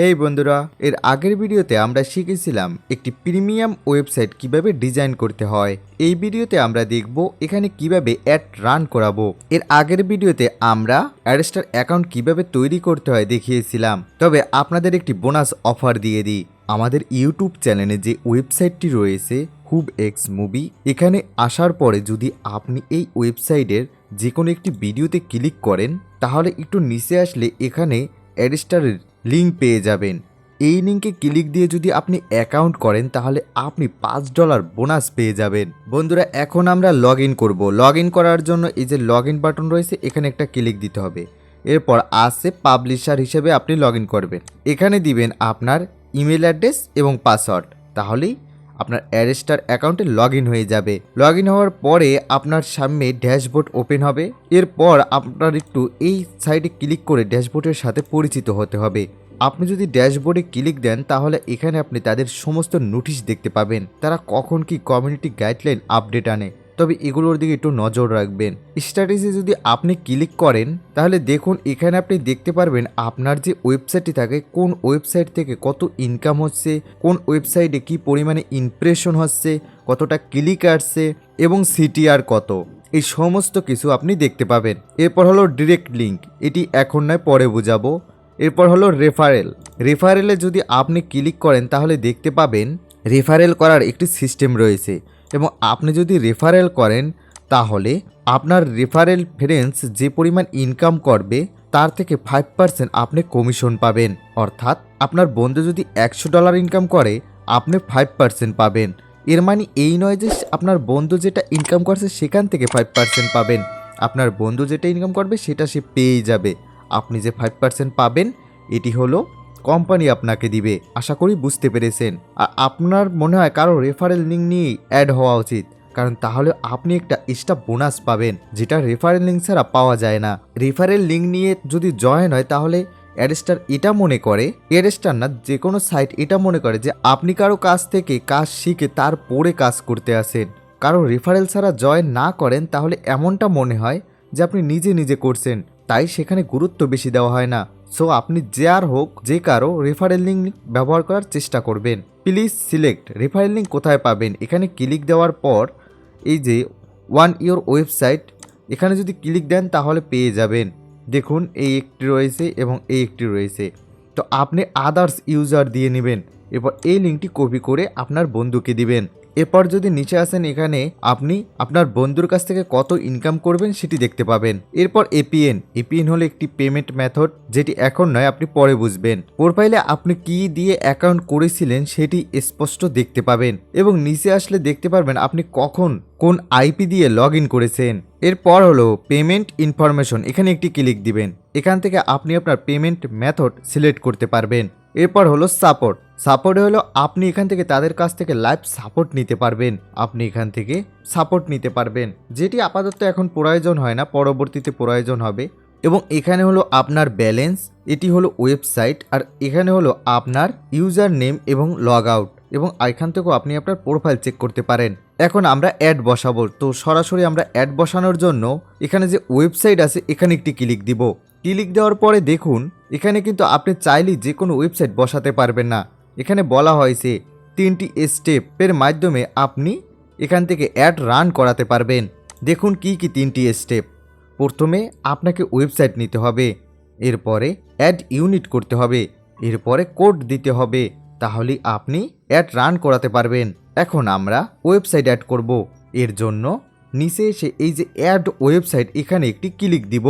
হেই বন্ধুরা, এর আগের ভিডিওতে আমরা শিখেছিলাম একটি প্রিমিয়াম ওয়েবসাইট কীভাবে ডিজাইন করতে হয়। এই ভিডিওতে আমরা দেখব এখানে কীভাবে অ্যাড রান করাবো। এর আগের ভিডিওতে আমরা অ্যাডস্টার অ্যাকাউন্ট কীভাবে তৈরি করতে হয় দেখিয়েছিলাম। তবে আপনাদের একটি বোনাস অফার দিয়ে দিই। আমাদের ইউটিউব চ্যানেলে যে ওয়েবসাইটটি রয়েছে হুব এক্স মুভি, এখানে আসার পরে যদি আপনি এই ওয়েবসাইটের যে কোনো একটি ভিডিওতে ক্লিক করেন, তাহলে একটু নিচে আসলে এখানে অ্যাডস্টারের লিঙ্ক পেয়ে যাবেন। এই লিঙ্কে ক্লিক দিয়ে যদি আপনি অ্যাকাউন্ট করেন, তাহলে আপনি পাঁচ ডলার বোনাস পেয়ে যাবেন। বন্ধুরা, এখন আমরা লগ ইন করব। লগ ইন করার জন্য এই যে লগ ইন বাটন রয়েছে, এখানে একটা ক্লিক দিতে হবে। এরপর আসে পাবলিশার হিসেবে আপনি লগ ইন করবেন। এখানে দিবেন আপনার ইমেল অ্যাড্রেস এবং পাসওয়ার্ড তাহলেই আপনার অ্যারেস্টার অ্যাকাউন্টে লগ হয়ে যাবে। লগ হওয়ার পরে আপনার সামনে ড্যাশবোর্ড ওপেন হবে। এরপর আপনার একটু এই সাইডে ক্লিক করে ড্যাশবোর্ডের সাথে পরিচিত হতে হবে। আপনি যদি ড্যাশবোর্ডে ক্লিক দেন, তাহলে এখানে আপনি তাদের সমস্ত নোটিশ দেখতে পাবেন। তারা কখন কি কমিউনিটি গাইডলাইন আপডেট আনে। তবে এগুলোর দিকে একটু নজর রাখবেন। স্ট্র্যাটেজি যদি আপনি ক্লিক করেন, তাহলে দেখুন এখানে আপনি দেখতে পারবেন আপনার যে ওয়েবসাইটটি থাকে, কোন ওয়েবসাইট থেকে কত ইনকাম হচ্ছে, কোন ওয়েবসাইটে কি পরিমাণে ইমপ্রেশন হচ্ছে, কতটা ক্লিক আসছে, এবং সিটিআর কত। এই সমস্ত কিছু আপনি দেখতে পাবেন। এরপর হলো ডিরেক্ট লিঙ্ক এটি এখন নয়, পরে বোঝাবো। এরপর হলো রেফারেল রেফারেলে যদি আপনি ক্লিক করেন, তাহলে দেখতে পাবেন রেফারেল করার একটি সিস্টেম রয়েছে। এবং আপনি যদি রেফারেল করেন, তাহলে আপনার রেফারেল ফ্রেন্ডস যে পরিমাণ ইনকাম করবে, তার থেকে ফাইভ পার্সেন্ট আপনি কমিশন পাবেন। অর্থাৎ আপনার বন্ধু যদি একশো ডলার ইনকাম করে, আপনি ফাইভ পার্সেন্ট পাবেন। এর মানে এই নয় যে আপনার বন্ধু যেটা ইনকাম করছে, সেখান থেকে ফাইভ পার্সেন্ট পাবেন। আপনার বন্ধু যেটা ইনকাম করবে, সেটা সে পেয়েই যাবে। আপনি যে ফাইভ পার্সেন্ট পাবেন, এটি হলো কোম্পানি আপনাকে দিবে, আশা করি বুঝতে পেরেছেন। আর আপনার মনে হয় কারও রেফারেল লিঙ্ক নিয়েই অ্যাড হওয়া উচিত, কারণ তাহলে আপনি একটা এক্সট্রা বোনাস পাবেন, যেটা রেফারেল লিঙ্ক ছাড়া পাওয়া যায় না। রেফারেল লিঙ্ক নিয়ে যদি জয়েন হয় তাহলে অ্যারেস্টার এটা মনে করে অ্যাডস্টার না, যে কোনো সাইট এটা মনে করে যে আপনি কারও কাছ থেকে কাজ শিখে তারপরে কাজ করতে আসেন। কারও রেফারেল ছাড়া জয়েন না করেন তাহলে এমনটা মনে হয় যে আপনি নিজে নিজে করছেন, তাই সেখানে গুরুত্ব বেশি দেওয়া হয় না। সো আপনি যে আর হোক, যে কারও রেফারেল লিঙ্ক ব্যবহার করার চেষ্টা করবেন। প্লিজ সিলেক্ট রেফারেল লিঙ্ক কোথায় পাবেন। এখানে ক্লিক দেওয়ার পর এই যে ওয়ান ইয়োর ওয়েবসাইট এখানে যদি ক্লিক দেন তাহলে পেয়ে যাবেন। দেখুন, এই একটি রয়েছে এবং এই একটি রয়েছে। তো আপনি আদার্স ইউজার দিয়ে নেবেন। এরপর এই লিঙ্কটি কপি করে আপনার বন্ধুকে দিবেন। এরপর যদি নিচে আসেন এখানে, আপনি আপনার বন্ধুর কাছ থেকে কত ইনকাম করবেন সেটি দেখতে পাবেন। এরপর এপিএন এপিএন হলো একটি পেমেন্ট মেথড যেটি এখন নয়, আপনি পরে বুঝবেন। প্রোফাইলে আপনি কি দিয়ে অ্যাকাউন্ট করেছিলেন সেটি স্পষ্ট দেখতে পাবেন এবং নিচে আসলে দেখতে পারবেন আপনি কখন কোন আইপি দিয়ে লগ করেছেন। এরপর হলো পেমেন্ট ইনফরমেশন এখানে একটি ক্লিক দিবেন। এখান থেকে আপনি আপনার পেমেন্ট মেথড সিলেক্ট করতে পারবেন। এরপর হলো সাপোর্ট সাপোর্ট হলো আপনি এখান থেকে তাদের কাছ থেকে লাইভ সাপোর্ট নিতে পারবেন। আপনি এখান থেকে সাপোর্ট নিতে পারবেন। যেটি আপাতত এখন প্রয়োজন হয় না, পরবর্তীতে প্রয়োজন হবে। এবং এখানে হলো আপনার ব্যালেন্স এটি হলো ওয়েবসাইট আর এখানে হলো আপনার ইউজার নেম এবং লগ আউট এবং এখান থেকেও আপনি আপনার প্রোফাইল চেক করতে পারেন। এখন আমরা অ্যাড বসাবো। তো সরাসরি আমরা অ্যাড বসানোর জন্য এখানে যে ওয়েবসাইট আছে, এখানে একটি ক্লিক দিব। ক্লিক দেওয়ার পরে দেখুন, এখানে কিন্তু আপনি চাইলেই যে কোনো ওয়েবসাইট বসাতে পারবেন না। এখানে বলা হয়েছে, তিনটি স্টেপের মাধ্যমে আপনি এখান থেকে অ্যাড রান করাতে পারবেন। দেখুন কি কি তিনটি স্টেপ প্রথমে আপনাকে ওয়েবসাইট নিতে হবে, এরপরে অ্যাড ইউনিট করতে হবে, এরপরে কোড দিতে হবে, তাহলে আপনি অ্যাড রান করাতে পারবেন। এখন আমরা ওয়েবসাইট অ্যাড করব, এর জন্য নিচে এসে এই যে অ্যাড ওয়েবসাইট এখানে একটি ক্লিক দিব।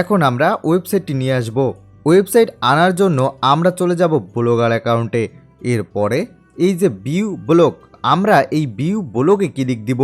এখন আমরা ওয়েবসাইটটি নিয়ে আসব। ওয়েবসাইট আনার জন্য আমরা চলে যাব ব্লগার অ্যাকাউন্টে এরপরে এই যে বিউ ব্লগ আমরা এই বিউ ব্লকে ক্লিক দিব?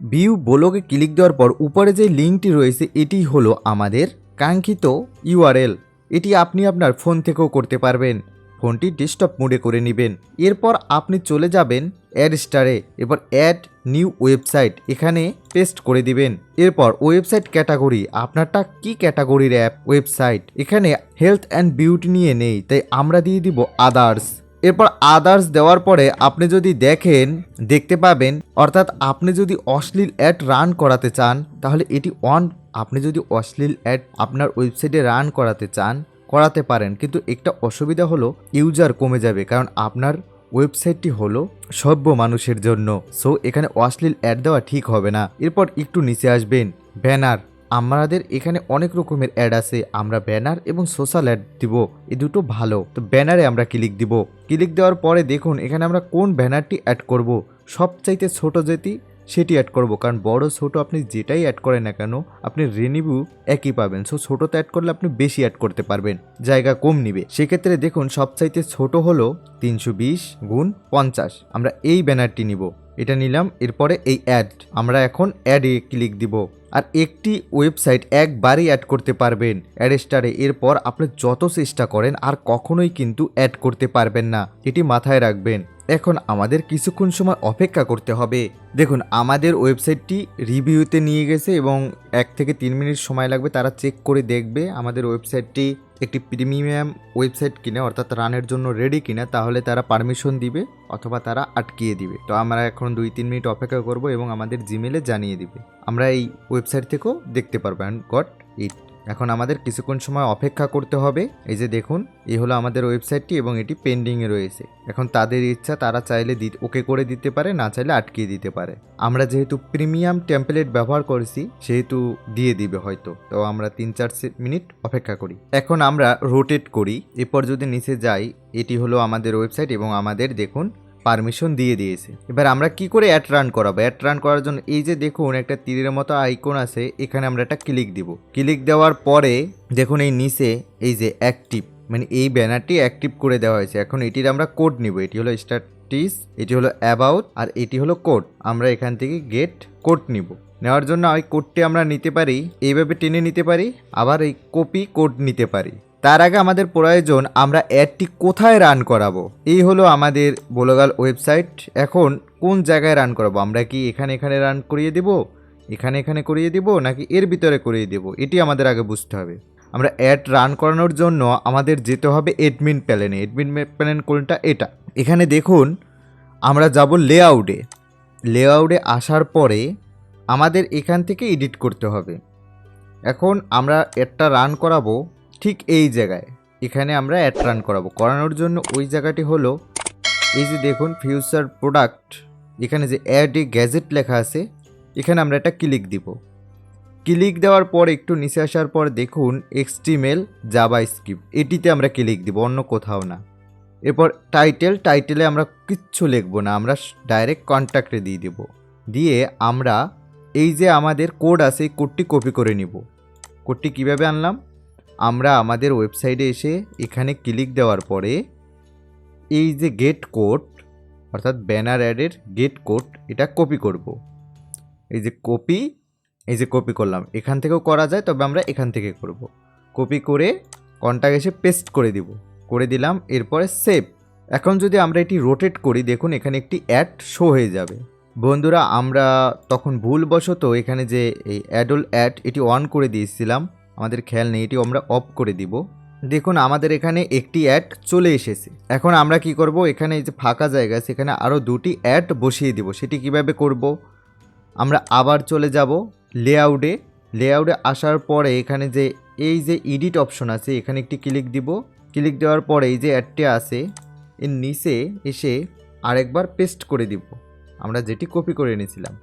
বিউ ব্লকে ক্লিক দেওয়ার পর উপরে যে লিঙ্কটি রয়েছে, এটি হলো আমাদের কাঙ্ক্ষিত ইউআরএল। এটি আপনি আপনার ফোন থেকেও করতে পারবেন। ফোনটি ডেস্কটপ মোডে করে নেবেন। এরপর আপনি চলে যাবেন অ্যাড স্টারে, এবার অ্যাড নিউ ওয়েবসাইট, এখানে পেস্ট করে দিবেন। এরপর ওয়েবসাইট ক্যাটাগরি, আপনারটা কি ক্যাটাগরির অ্যাপ? ওয়েবসাইট, এখানে হেলথ অ্যান্ড বিউটি নিয়ে নেই, তাই আমরা দিয়ে দিব আদার্স। এরপর আদার্স দেওয়ার পরে আপনি যদি দেখেন, দেখতে পাবেন, অর্থাৎ আপনি যদি অশ্লীল অ্যাড রান করাতে চান, তাহলে এটি অন আপনি যদি অশ্লীল অ্যাড আপনার ওয়েবসাইটে রান করাতে চান, করাতে পারেন। কিন্তু একটা অসুবিধা হলো ইউজার কমে যাবে, কারণ আপনার ওয়েবসাইটটি হলো সভ্য মানুষের জন্য। সো এখানে অশ্লীল অ্যাড দেওয়া ঠিক হবে না। এরপর একটু নিচে আসবেন ব্যানার আমাদের এখানে অনেক রকমের অ্যাড আছে, আমরা ব্যানার এবং সোশ্যাল অ্যাড দিব, এই দুটো ভালো। তো ব্যানারে আমরা ক্লিক দিব। ক্লিক দেওয়ার পরে দেখুন, এখানে আমরা কোন ব্যানারটি অ্যাড করব? সবচাইতে ছোট যেটি, সেটি অ্যাড করব। কারণ বড়, ছোট আপনি যেটাই অ্যাড করেন না কেন, আপনি রেনিভিউ একই পাবেন। সো ছোটোতে অ্যাড করলে আপনি বেশি অ্যাড করতে পারবেন, জায়গা কম নিবে। সেক্ষেত্রে দেখুন, সবচাইতে ছোট হলো তিনশো বিশ গুণ পঞ্চাশ। আমরা এই ব্যানারটি নিব। এটা নিলাম, এরপরে এই অ্যাড আমরা এখন অ্যাডে ক্লিক দিব। আর একটি ওয়েবসাইট একবারই অ্যাড করতে পারবেন। অ্যাড স্টারে এরপর আপনি যত চেষ্টা করেন, আর কখনোই কিন্তু অ্যাড করতে পারবেন না। এটি মাথায় রাখবেন। এখন আমাদের কিছুক্ষণ সময় অপেক্ষা করতে হবে। দেখুন, আমাদের ওয়েবসাইটটি রিভিউতে নিয়ে গেছে এবং এক থেকে তিন মিনিট সময় লাগবে। তারা চেক করে দেখবে আমাদের ওয়েবসাইটটি একটি প্রিমিয়াম ওয়েবসাইট কিনে, অর্থাৎ রানের জন্য রেডি কিনে, তাহলে তারা পারমিশন দিবে অথবা তারা আটকিয়ে দিবে। তো আমরা এখন দুই তিন মিনিট অপেক্ষা করব এবং আমাদের জিমেলে জানিয়ে দিবে। আমরা এই ওয়েবসাইট থেকেও দেখতে পারব অ্যান্ড গট ইট এখন আমাদের কিছুক্ষণ সময় অপেক্ষা করতে হবে। এই যে দেখুন, এই হলো আমাদের ওয়েবসাইটটি এবং এটি পেন্ডিংয়ে রয়েছে। এখন তাদের ইচ্ছা, তারা চাইলে ওকে করে দিতে পারে, না চাইলে আটকিয়ে দিতে পারে। আমরা যেহেতু প্রিমিয়াম টেম্পলেট ব্যবহার করেছি, সেহেতু দিয়ে দিবে হয়তো। তো আমরা তিন চার মিনিট অপেক্ষা করি। এখন আমরা রোটেট করি। এরপর যদি নিচে যাই, এটি হলো আমাদের ওয়েবসাইট এবং আমাদের দেখুন পারমিশন দিয়ে দিয়েছে। এবার আমরা কি করে অ্যাট রান করাবো? অ্যাট রান করার জন্য এই যে দেখুন, একটা তীরের মতো আইকন আছে, এখানে আমরা একটা ক্লিক দিব। ক্লিক দেওয়ার পরে দেখুন এই নিচে এই যে অ্যাক্টিভ মানে এই ব্যানারটি অ্যাক্টিভ করে দেওয়া হয়েছে। এখন এটির আমরা কোড নিব। এটি হলো স্ট্যাটিস এটি হলো অ্যাবাউট আর এটি হলো কোড আমরা এখান থেকে গেট কোড নিব। নেওয়ার জন্য ওই কোডটি আমরা নিতে পারি, এইভাবে টেনে নিতে পারি, আবার এই কপি কোড নিতে পারি। তার আগে আমাদের প্রয়োজন আমরা অ্যাডটি কোথায় রান করাবো। এই হলো আমাদের বলগাল ওয়েবসাইট। এখন কোন জায়গায় রান করাবো? আমরা কি এখানে এখানে রান করিয়ে দেব? এখানে এখানে করিয়ে দেব? নাকি এর ভিতরে করিয়ে দেব? এটি আমাদের আগে বুঝতে হবে। আমরা অ্যাড রান করানোর জন্য আমাদের যেতে হবে এডমিন প্যালেনে এডমিন প্যালেন কোনটা? এটা। এখানে দেখুন, আমরা যাব লেআউটে। লেআউটে আসার পরে আমাদের এখান থেকে এডিট করতে হবে। এখন আমরা অ্যাডটা রান করাবো। ঠিক এই জায়গায়। এখানে আমরা অ্যাড রান করাবো। করানোর জন্য ওই জায়গাটি হলো, এই যে দেখুন ফিউচার প্রোডাক্ট এখানে যে অ্যাড এ গ্যাজেট লেখা আছে, এখানে আমরা একটা ক্লিক দিব। ক্লিক দেওয়ার পর, একটু নিচে আসার পর দেখুন এক্সটিমেল জাবা স্ক্রিপ্ট এটিতে আমরা ক্লিক দিব, অন্য কোথাও না। এরপর টাইটেল টাইটেলে আমরা কিচ্ছু লিখব না, আমরা ডাইরেক্ট কন্ট্যাক্টে দিয়ে দেব। দিয়ে আমরা এই যে আমাদের কোড আছে, এই কোডটি কপি করে নিব। কোডটি কীভাবে আনলাম? আমরা আমাদের ওয়েবসাইটে এসে এখানে ক্লিক দেওয়ার পরে এই যে গেট কোড, অর্থাৎ ব্যানার অ্যাডের গেট কোড, এটা কপি করব। এই যে কপি, এই যে কপি করলাম। এখান থেকেও করা যায়, তবে আমরা এখান থেকে করব। কপি করে কন্টাক্ট এসে পেস্ট করে দিব। করে দিলাম, এরপরে সেভ। এখন যদি আমরা এটি রোটেট করি, দেখুন এখানে একটি অ্যাড শো হয়ে যাবে। বন্ধুরা, আমরা তখন ভুলবশত এখানে যে এই অ্যাডল অ্যাড, এটি অন করে দিয়েছিলাম। আমাদের খেয়াল নেই এটি আমরা অফ করে দিব। দেখুন, আমাদের এখানে একটি অ্যাড চলে এসেছে। এখন আমরা কি করব? এখানে যে ফাঁকা জায়গা সেখানে আরও দুটি অ্যাড বসিয়ে দিব। সেটি কীভাবে করব? আমরা আবার চলে যাব লেআউটে লেআউটে আসার পরে এখানে যে, এই যে এডিট অপশন আছে, এখানে একটি ক্লিক দিব। ক্লিক দেওয়ার পরে এই যে অ্যাডটি আছে, এর নিচে এসে আরেকবার পেস্ট করে দিব। আমরা যেটি কপি করে এনেছিলাম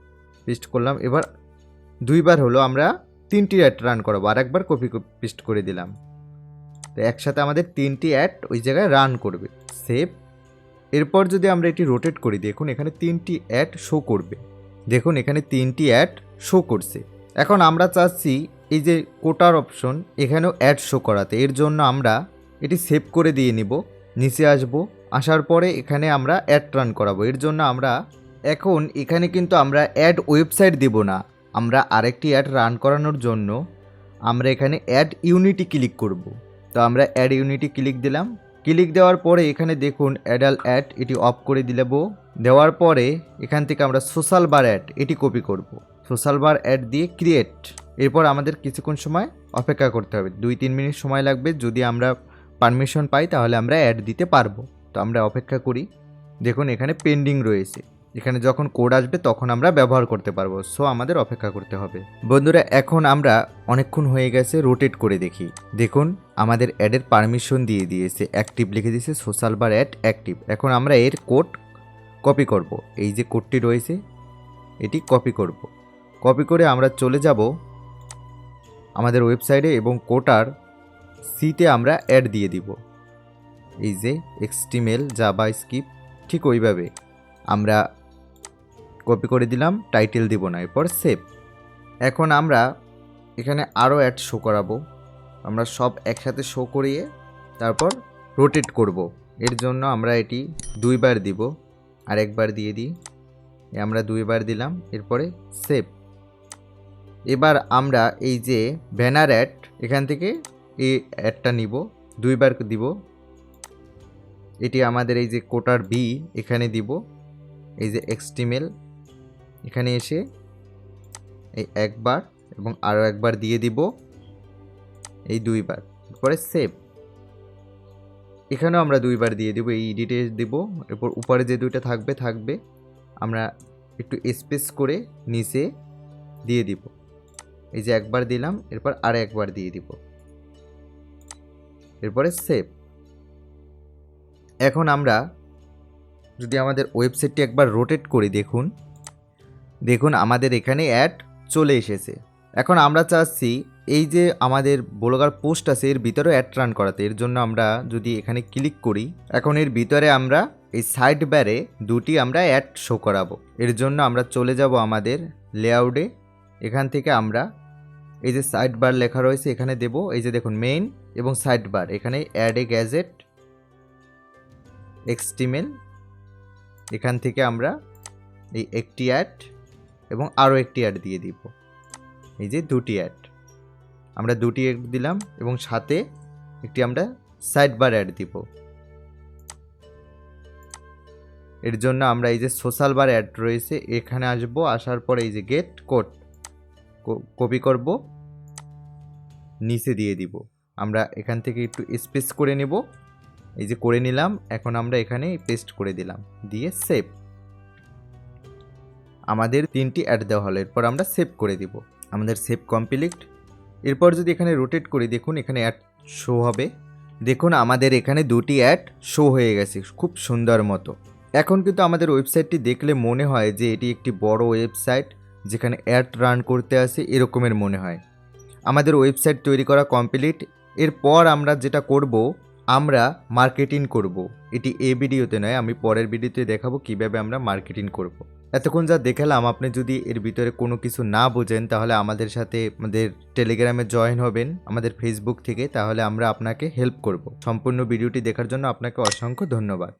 পেস্ট করলাম। এবার দুইবার হলো আমরা তিনটি অ্যাড রান করাবো, আর একবার কপি পেস্ট করে দিলাম। তো একসাথে আমাদের তিনটি অ্যাড ওই জায়গায় রান করবে সেভ এরপর যদি আমরা এটি রোটেট করি, দেখুন এখানে তিনটি অ্যাড শো করবে। দেখুন এখানে তিনটি অ্যাড শো করছে। এখন আমরা চাচ্ছি এই যে কোটার অপশন, এখানেও অ্যাড শো করাতে। এর জন্য আমরা এটি সেভ করে দিয়ে নিব, নিচে আসব, আসার পরে এখানে আমরা অ্যাড রান করাবো। এর জন্য আমরা, এখন এখানে কিন্তু আমরা অ্যাড ওয়েবসাইট দেব না। আমরা আরেকটি অ্যাড রান করানোর জন্য আমরা এখানে অ্যাড ইউনিটি ক্লিক করব। তো আমরা অ্যাড ইউনিটি ক্লিক দিলাম। ক্লিক দেওয়ার পরে এখানে দেখুন অ্যাডাল অ্যাড, এটি অফ করে দিলেব। দেওয়ার পরে এখান থেকে আমরা সোশ্যাল বার অ্যাড, এটি কপি করব। সোশ্যাল বার অ্যাড দিয়ে ক্রিয়েট। এরপর আমাদের কিছুক্ষণ সময় অপেক্ষা করতে হবে। দুই তিন মিনিট সময় লাগবে। যদি আমরা পারমিশন পাই তাহলে আমরা অ্যাড দিতে পারব। তো আমরা অপেক্ষা করি। দেখুন এখানে পেন্ডিং রয়েছে। এখানে যখন কোড আসবে, তখন আমরা ব্যবহার করতে পারব। সো আমাদের অপেক্ষা করতে হবে। বন্ধুরা, এখন আমরা অনেকক্ষণ হয়ে গেছে রোটেট করে দেখি। দেখুন, আমাদের অ্যাডের পারমিশন দিয়ে দিয়েছে। অ্যাক্টিভ লিখে দিয়েছে সোশ্যাল বার অ্যাড অ্যাক্টিভ এখন আমরা এর কোড কপি করব। এই যে কোডটি রয়েছে, এটি কপি করব। কপি করে আমরা চলে যাব আমাদের ওয়েবসাইটে এবং কোটার সিতে আমরা অ্যাড দিয়ে দিব। এই যে এক্সটিমেল জাবা স্কিপ ঠিক ওইভাবে। আমরা কপি করে দিলাম টাইটেল দিব না, এরপর সেভ এখন আমরা এখানে আরও অ্যাড শো করাবো। আমরা সব একসাথে শো করিয়ে তারপর রোটেট করব। এর জন্য আমরা এটি দুইবার দিব। আর একবার দিয়ে দিই। আমরা দুইবার দিলাম, এরপরে সেভ এবার আমরা এই যে ব্যানার অ্যাড এখান থেকে এই অ্যাডটা নিব। দুইবার দিব। এটি আমাদের এই যে কোটার বি এখানে দিব। এই যে এক্সটিমেল এখানে এসে এই একবার এবং আরও একবার দিয়ে দিব এই দুইবার। পরে সেভ এখানেও আমরা দুইবার দিয়ে দিব, এই এডিটে দিব। এরপর উপরে যে দুইটা থাকবে থাকবে। আমরা একটু স্পেস করে নিচে দিয়ে দিব। এই যে একবার দিলাম, এরপর আর একবার দিয়ে দিব। এরপরে সেভ এখন আমরা যদি আমাদের ওয়েবসাইটটি একবার রোটেট করি, দেখুন। দেখুন, আমাদের এখানে অ্যাড চলে এসেছে। এখন আমরা চাচ্ছি এই যে আমাদের ব্লগার পোস্ট আছে, এর ভিতরে অ্যাড রান করাতে। এর জন্য আমরা যদি এখানে ক্লিক করি, এখন এর ভিতরে আমরা এই সাইড ব্যারে দুটি আমরা অ্যাড শো করাবো। এর জন্য আমরা চলে যাব আমাদের লেআউটে এখান থেকে আমরা এই যে সাইড বার লেখা রয়েছে, এখানে দেব। এই যে দেখুন মেইন এবং সাইড বার এখানে অ্যাড এ গ্যাজেট এক্সটিমেল এখান থেকে আমরা এই একটি অ্যাড এবং আরও একটি অ্যাড দিয়ে দিব। এই যে দুটি অ্যাড আমরা দুটি অ্যাড দিলাম এবং সাথে একটি আমরা সাইড বার অ্যাড দিব। এর জন্য আমরা এই যে সোশ্যাল বার অ্যাড রয়েছে, এখানে আসব, আসার পরে এই যে গেট কোড কপি করব, নিচে দিয়ে দিব। আমরা এখান থেকে একটু স্পেস করে নেব। এই যে করে নিলাম, এখন আমরা এখানে পেস্ট করে দিলাম, দিয়ে সেভ আমাদের তিনটি অ্যাড দেওয়া হলো, এরপর আমরা সেভ করে দিব। আমাদের সেভ কমপ্লিট এরপর যদি এখানে রোটেট করি, দেখুন এখানে অ্যাড শো হবে। দেখুন আমাদের এখানে দুটি অ্যাড শো হয়ে গেছে, খুব সুন্দর মতো। এখন কিন্তু আমাদের ওয়েবসাইটটি দেখলে মনে হয় যে এটি একটি বড় ওয়েবসাইট যেখানে অ্যাড রান করতে আসে, এরকমের মনে হয়। আমাদের ওয়েবসাইট তৈরি করা কমপ্লিট এরপর আমরা যেটা করব, আমরা মার্কেটিং করব। এটি এ ভিডিওতে নয়, আমি পরের ভিডিওতে দেখাবো কীভাবে আমরা মার্কেটিং করব। এতক্ষণ যা দেখালাম, আপনি যদি এর ভিতরে কোনো কিছু না বোঝেন, তাহলে আমাদের সাথে আমাদের টেলিগ্রামে জয়েন হবেন, আমাদের ফেসবুক থেকে, তাহলে আমরা আপনাকে হেল্প করব। সম্পূর্ণ ভিডিওটি দেখার জন্য আপনাকে অসংখ্য ধন্যবাদ।